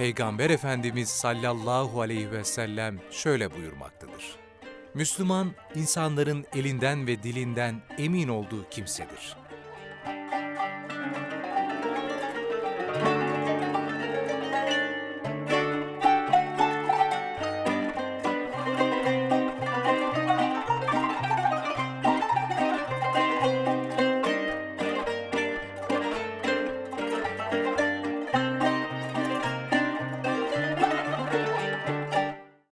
Peygamber Efendimiz sallallahu aleyhi ve sellem şöyle buyurmaktadır. Müslüman, insanların elinden ve dilinden emin olduğu kimsedir.